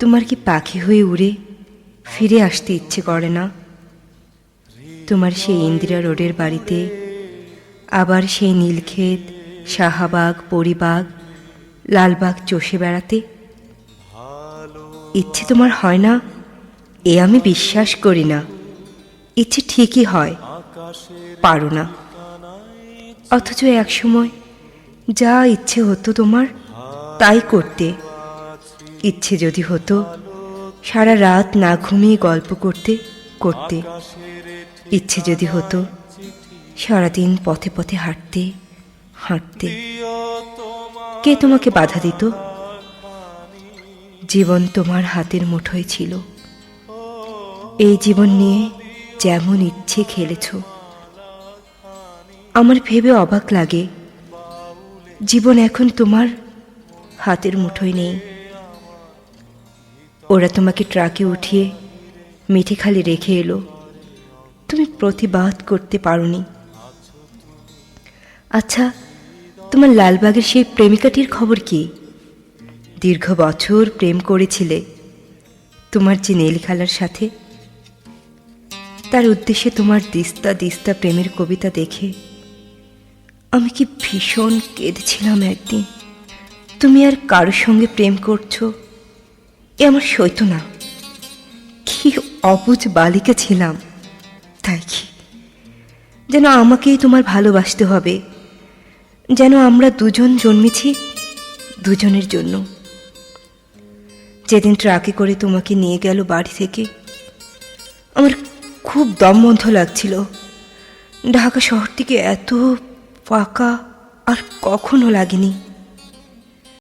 তোমার কি পাখি হয়ে উড়ে ফিরে আসতে ইচ্ছে করে না? তোমার সেই ইন্দিরা রোডের বাড়িতে, আবার সেই নীলক্ষেত, শাহাবাগ, পরিবাগ, লালবাগ চষে বেড়াতে? ইচ্ছে তোমার হয় না? এ আমি বিশ্বাস করি না। ইচ্ছে ঠিকই হয়, পারো না। অথচ একসময় যা ইচ্ছে হতো তোমার, তাই করতে। ইচ্ছে যদি হতো, সারা রাত না ঘুমিয়ে গল্প করতে করতে। ইচ্ছে যদি হতো, সারাদিন পথে পথে হাঁটতে হাঁটতে। কে তোমাকে বাধা দিত? জীবন তোমার হাতের মুঠোয় ছিল। এই জীবন নিয়ে যেমন ইচ্ছে খেলেছ। আমার ভেবে অবাক লাগে। জীবন এখন তোমার হাতের মুঠোয় নেই। ওরা তোমাকে ট্রাকে উঠিয়ে মিঠেখালি রেখে এলো। তুমি প্রতিবাদ করতে পারোনি। আচ্ছা তোমার লালবাগের সেই প্রেমিকাটির খবর কি? দীর্ঘ বছর প্রেম করেছিলে। তোমার যে নীলখালার সাথে, তার উদ্দেশ্যে তোমার দিস্তা দিস্তা প্রেমের কবিতা দেখে আমি কি ভীষণ কেঁদেছিলাম একদিন। তুমি আর কারোর সঙ্গে প্রেম করছ? এ আমার সইতো না কি অবুজ বালিকা ছিলাম, তাই কি? যেন আমাকেই তোমার ভালোবাসতে হবে, যেন আমরা দুজন জন্মেছি দুজনের জন্য। যেদিন ট্রাকে করে তোমাকে নিয়ে গেল বাড়ি থেকে, আমার খুব দমবন্ধ লাগছিল। ঢাকা শহরটিকে এত ফাঁকা আর কখনো লাগেনি।